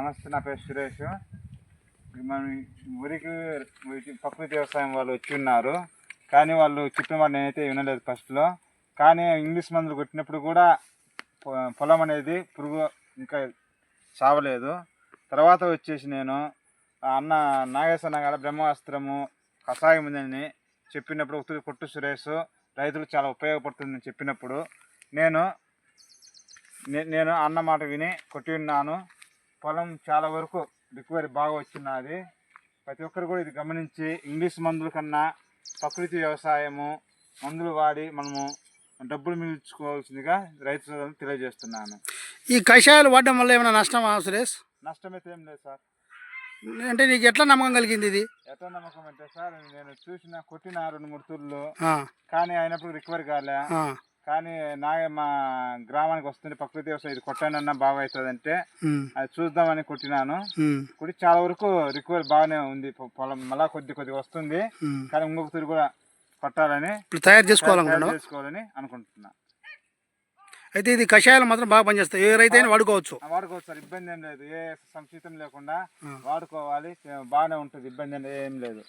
నమస్తే నా పేరు సురేష్. మన ఊరికి ప్రకృతి వ్యవసాయం వాళ్ళు వచ్చి ఉన్నారు. కానీ వాళ్ళు చెప్పిన మాట నేనైతే వినలేదు ఫస్ట్లో కానీ ఇంగ్లీష్ మందులు కొట్టినప్పుడు కూడా పొలం అనేది పురుగు ఇంకా చావలేదు. తర్వాత వచ్చేసి నేను అన్న నాగేశ్వర గారు బ్రహ్మాస్త్రము కషాయం ఉందని చెప్పినప్పుడు ఉత్తరి కొట్టు సురేష్ రైతులు చాలా ఉపయోగపడుతుందని చెప్పినప్పుడు నేను నే- నేను అన్న మాట విని కొట్టి ఉన్నాను. పొలం చాలా వరకు రికవరీ బాగా వచ్చినది. ప్రతి ఒక్కరు కూడా ఇది గమనించి ఇంగ్లీష్ మందుల కన్నా ప్రకృతి వ్యవసాయము మందులు వాడి మనము డబ్బులు మిగుల్చుకోవాల్సిందిగా రైతు తెలియజేస్తున్నాను. ఈ కషాయాలు వాడడం వల్ల ఏమైనా నష్టమా సురేష్? నష్టమైతే ఏం లేదు సార్. అంటే నీకు ఎట్లా నమ్మకం కలిగింది ఇది? ఎట్లా నమ్మకం అంటే సార్ నేను చూసిన కొట్టిన రెండు మూడు తూర్లు కానీ అయినప్పుడు రికవరీ కాలే. కానీ నా మా గ్రామానికి వస్తుంది ప్రకృతి వ్యవసాయం ఇది కొట్టానన్నా బాగా అవుతుందంటే అది చూద్దామని కొట్టినాను. కొట్టి చాలా వరకు రికవరీ బాగానే ఉంది. పొలం మళ్ళా కొద్ది కొద్ది వస్తుంది. కానీ ఇంకొక తూరు కూడా కొట్టాలని తయారు చేసుకోవాలని అనుకుంటున్నా. అయితే ఇది కషాయాలు మాత్రం బాగా పనిచేస్తాయి. ఏ రైతు అయినా వాడుకోవచ్చు. వాడుకోవచ్చు సార్. ఇబ్బంది ఏం లేదు. ఏ సంక్షిప్తం లేకుండా. వాడుకోవాలి. బాగానే ఉంటుంది. ఇబ్బంది ఏం లేదు.